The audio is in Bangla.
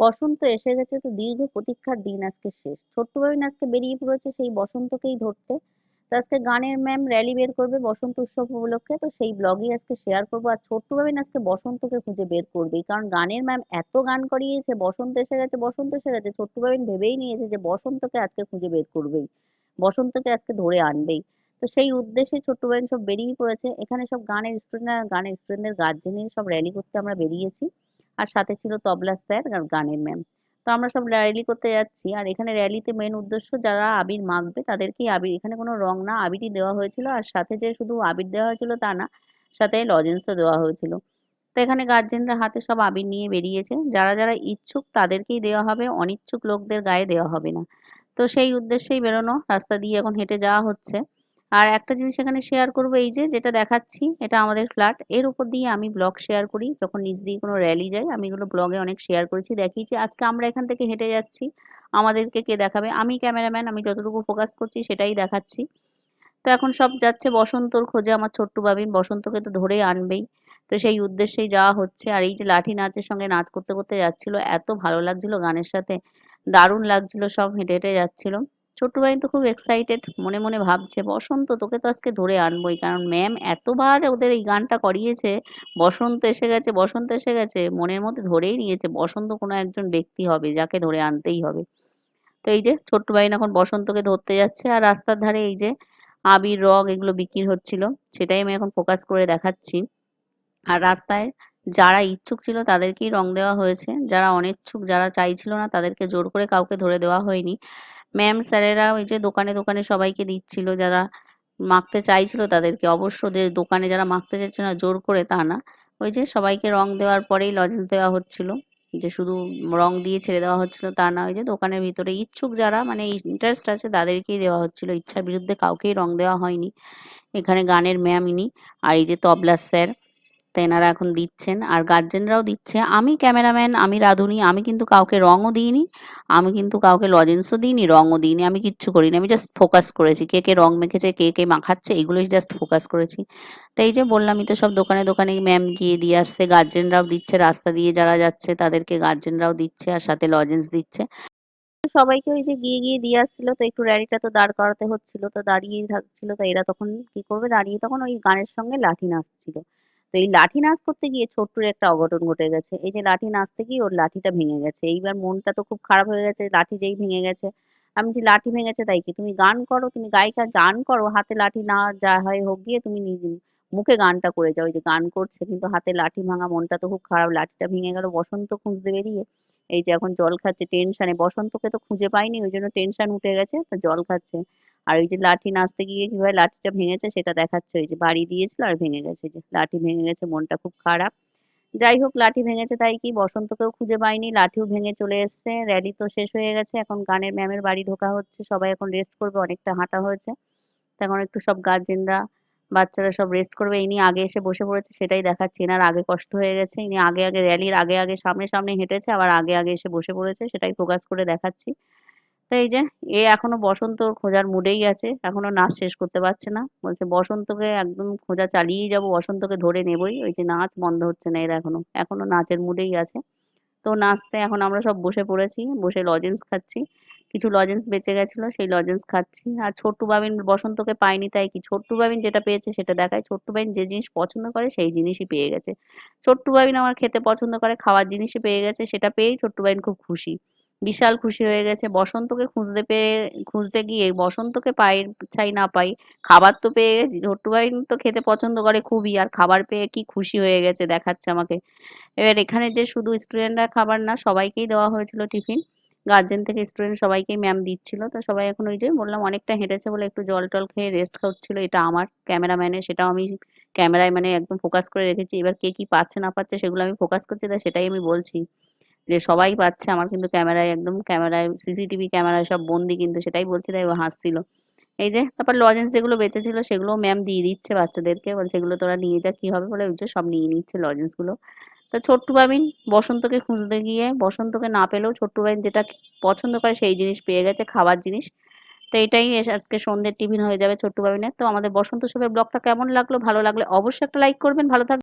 বসন্ত এসে গেছে তো দীর্ঘ প্রতীক্ষার দিন আজকে শেষ। ছোট্ট বাবিন আজকে বেরিয়ে পড়েছে সেই বসন্তকেই ধরতে। তো আজকে গানের ম্যাম র্যালি বের করবে বসন্ত উৎসব উপলক্ষে। তো সেই ব্লগই আজকে শেয়ার করব। আর ছোট্ট বাবিন আজকে বসন্তকে খুঁজে বের করবেই কারণ গানের ম্যাম এত গান করিয়েছে, বসন্ত এসে গেছে, বসন্ত এসে গেছে। ছোট্ট বাবিন ভেবেই নিয়েছে যে বসন্তকে আজকে খুঁজে বের করবেই। বসন্তকে আজকে ধরে আনবেই। তো সেই উদ্দেশ্যে ছোট্ট বাবিন সব বেরিয়ে পড়েছে। এখানে সব গানের স্টুডেন্ট আর গানের স্টুডেন্টদের গার্জেনের সব র্যালি করতে আমরা বেরিয়েছি। আর সাথে ছিল তবলা স্যার আর গানের ম্যাম। তো আমরা সব র্যালি করতে যাচ্ছি আর এখানে র্যালিতে মেন উদ্দেশ্য যারা আবির মাখবে তাদেরকেই আবির, এখানে কোনো রং না, আবিরই দেওয়া হয়েছিল আর সাথে যে শুধু আবির দেওয়া হয়েছিল তা না, সাথে লজেন্সও দেওয়া হয়েছিল। তো এখানে গার্জেনরা হাতে সব আবির নিয়ে বেরিয়েছে, যারা যারা ইচ্ছুক তাদেরকেই দেওয়া হবে, অনিচ্ছুক লোকদের গায়ে দেওয়া হবে না। তো সেই উদ্দেশ্যেই বেরোনো, রাস্তা দিয়ে এখন হেঁটে যাওয়া হচ্ছে। আর একটা জিনিস এখানে শেয়ার করব, এই যে যেটা দেখাচ্ছি, এটা আমাদের ফ্ল্যাট এর উপর দিয়ে আমি ব্লগ শেয়ার করি, যখন নিজ দিয়ে কোনো র্যালি যায়, আমি এগুলো ব্লগে অনেক শেয়ার করেছি দেখিয়েছি আজকে আমরা এখান থেকে হেঁটে যাচ্ছি, আমাদেরকে কে দেখাবে, আমি ক্যামেরাম্যান আমি যতটুকু ফোকাস করছি সেটাই দেখাচ্ছি। তো এখন সব যাচ্ছে, বসন্তর খোঁজে আমার ছোট্ট বাবিন বসন্তকে তো ধরেই আনবেই, তো সেই উদ্দেশ্যেই যাওয়া হচ্ছে, আর এই যে লাঠি নাচের সঙ্গে নাচ করতে করতে যাচ্ছিল, এত ভালো লাগছিল গানের সাথে, দারুণ লাগছিল সব হেঁটে হেঁটে যাচ্ছিল। ছোট্ট ভাই তো খুব এক্সাইটেড মনে মনে ভাবছে, বসন্ত, তোকে তো আজকে ধরে আনবোই। কারণ ম্যাম এতবার ওদের এই গানটা করিয়েছে, বসন্ত এসে গেছে, বসন্ত এসে গেছে, মনের মধ্যে ধরেই নিয়েছে, বসন্ত কোনো একজন ব্যক্তি হবে যাকে ধরে আনতেই হবে। তো এই যে ছোট্ট ভাই এখন বসন্তকে ধরতে যাচ্ছে আর রাস্তার ধারে এই যে আবির রং এগুলো বিক্রি হচ্ছিল, সেটাই আমি এখন ফোকাস করে দেখাচ্ছি। আর রাস্তায় যারা ইচ্ছুক ছিল তাদেরকেই রং দেওয়া হয়েছে, যারা অনিচ্ছুক, যারা চাইছিল না তাদেরকে জোর করে কাউকে ধরে দেওয়া হয়নি। ম্যাম স্যারেরা ওই যে দোকানে দোকানে সবাইকে দিচ্ছিল, যারা মাখতে চাইছিল তাদেরকে। অবশ্য দোকানে যারা মাখতে চাইছে না, জোর করে তা না। ওই যে সবাইকে রং দেওয়ার পরেই লজেন্স দেওয়া হচ্ছিল। যে শুধু রং দিয়ে ছেড়ে দেওয়া হচ্ছিল তা না, ওই যে দোকানের ভিতরে ইচ্ছুক যারা মানে ইন্টারেস্ট আছে তাদেরকেই দেওয়া হচ্ছিল। ইচ্ছার বিরুদ্ধে কাউকেই রং দেওয়া হয়নি। এখানে গানের ম্যাম ইনি। আর এই যে তবলা স্যার তো এনারা এখন দিচ্ছেন আর গার্জেনরাও দিচ্ছে। আমি ক্যামেরাম্যান আমি রাঁধুনি, আমি কিন্তু কাউকে রঙও দিইনি, আমি কিন্তু কাউকে লজেন্সও দিইনি রঙও দিইনি, আমি কিচ্ছু করিনি, আমি জাস্ট ফোকাস করেছি। কে কে রং মেখেছে, কে কে মাখাচ্ছে, এগুলোই জাস্ট ফোকাস করেছি। তো এই যে বললামই তো সব দোকানে দোকানে ম্যাম গিয়ে দিয়ে আসছে গার্জেনরাও দিচ্ছে, রাস্তা দিয়ে যারা যাচ্ছে তাদেরকে গার্জেনরাও দিচ্ছে আর সাথে লজেন্স দিচ্ছে। সবাইকে ওই যে গিয়ে গিয়ে দিয়ে আসছিল, তো একটু র্যালিটা তো দাঁড় করাতে হচ্ছিল, তো দাঁড়িয়েই থাকছিল, তো এরা তখন কি করবে, দাঁড়িয়ে তখন ওই গানের সঙ্গে লাঠি নাচছিল। তো এই লাঠি নাচ করতে গিয়ে ছোট্টুর একটা অঘটন ঘটে গেছে। এই যে লাঠি নাচতে গিয়ে ওর লাঠিটা ভেঙে গেছে। এইবার মনটা তো খুব খারাপ হয়ে গেছে, লাঠি যেই ভেঙে গেছে। আমি যে লাঠি ভেঙেছে তাই কি? তুমি গান করো, তুমি গায়িকা গান করো, হাতে লাঠি না যা হয় হোক গিয়ে তুমি নিজে মুখে গানটা করে যাও। এই যে গান করছে কিন্তু হাতে লাঠি ভাঙা মনটা তো খুব খারাপ। লাঠিটা ভেঙে গেল, বসন্ত খুঁজতে বেরিয়ে এই যে এখন জল খাচ্ছে টেনশনে বসন্তকে তো খুঁজে পাইনি, ওই জন্য টেনশন উঠে গেছে, তো জল খাচ্ছে। আর ওই যে লাঠি নাচতে গিয়ে কীভাবে লাঠিটা ভেঙেছে সেটা দেখাচ্ছে, ওই যে বাড়ি দিয়েছিল আর ভেঙে গেছে, যে লাঠি ভেঙে গেছে, মনটা খুব খারাপ। যাই হোক, লাঠি ভেঙেছে তাই কি, বসন্তকেও খুঁজে পাইনি, লাঠিও ভেঙে চলে এসছে র্যালি তো শেষ হয়ে গেছে, এখন গানের ম্যামের বাড়ি ঢোকা হচ্ছে, সবাই এখন রেস্ট করবে, অনেকটা হাঁটা হয়েছে। তখন একটু সব গার্জেনরা বাচ্চারা সব রেস্ট করবে ইনি আগে এসে বসে পড়েছে, সেটাই দেখাচ্ছি, এনার আগে কষ্ট হয়ে গেছে, ইনি আগে আগে র্যালির আগে আগে সামনে সামনে হেঁটেছে, আবার আগে আগে এসে বসে পড়েছে, সেটাই ফোকাস করে দেখাচ্ছি। তো এই যে, এ এখনও বসন্ত খোঁজার মুডেই আছে। এখনও নাচ শেষ করতে পারছে না। বলছে, বসন্তকে একদম খোঁজা চালিয়েই যাব, বসন্তকে ধরে নেবই। ওই যে নাচ বন্ধ হচ্ছে না এর এখনও। এখনও নাচের মুডেই আছে। তো নাচতে এখন আমরা সব বসে পড়েছি, বসে লজেন্স খাচ্ছি। কিছু লজেন্স বেঁচে গেছিল, সেই লজেন্স খাচ্ছি। আর ছোট্টু বাবিন বসন্তকে পায়নি তাই কি? ছোট্টু বাবিন যেটা পেয়েছে সেটা দেখায়। ছোট্টু বাবিন যে জিনিস পছন্দ করে, সেই জিনিসই পেয়ে গেছে। ছোট্টু বাবিন আমার খেতে পছন্দ করে, খাওয়ার জিনিসই পেয়ে গেছে, সেটা পেয়েই ছোট্টু বাবিন খুব খুশি। বিশাল খুশি হয়ে গেছে। বসন্তকে খুঁজতে পেয়ে, খুঁজতে গিয়ে বসন্তকে পাই, চাই না পাই, খাবার তো পেয়ে গেছি। ছোট্টু ভাই তো খেতে পছন্দ করে খুবই, আর খাবার পেয়ে কি খুশি হয়ে গেছে দেখাচ্ছে আমাকে। এবার এখানে যে শুধু স্টুডেন্টরা খাবার না, সবাইকেই দেওয়া হয়েছিল টিফিন। গার্জেন থেকে স্টুডেন্ট সবাইকেই ম্যাম দিচ্ছিল। তো সবাই এখন ওই যে বললাম, অনেকটা হেঁটেছে বলে একটু জল টল খেয়ে রেস্ট করছিল। এটা আমার ক্যামেরাম্যানের সেটাও আমি ক্যামেরায় মানে একদম ফোকাস করে রেখেছি। এবার কে কি পাচ্ছে না পাচ্ছে সেগুলো আমি ফোকাস করছি তাই সেটাই আমি বলছি। যে সবাই পাচ্ছে, আমার কিন্তু ক্যামেরায় একদম ক্যামেরায়, সিসিটিভি ক্যামেরায় সব বন্দি কিন্তু সেটাই বলছি, তাই ও হাসছিল। এই যে, তারপর লজেন্স যেগুলো বেঁচে ছিল সেগুলো ম্যাম দিয়ে দিচ্ছে বাচ্চাদেরকে, বলছে এগুলো তোরা নিয়ে যা, কি হবে বলে, ওই সব নিয়ে নিচ্ছে লজেন্সগুলো তো ছোট্টু বাবিন, বসন্তকে খুঁজতে গিয়ে, বসন্তকে না পেলেও ছোট্টু বাবিন যেটা পছন্দ করে সেই জিনিস পেয়ে গেছে, খাবার জিনিস। তো এটাই আজকে সন্ধ্যের টিফিন হয়ে যাবে ছোট্টু বাবিনের। তো আমাদের বসন্ত উৎসবের ব্লগটা কেমন লাগল, ভালো লাগলে অবশ্যই একটা লাইক করবেন, ভালো থাকবেন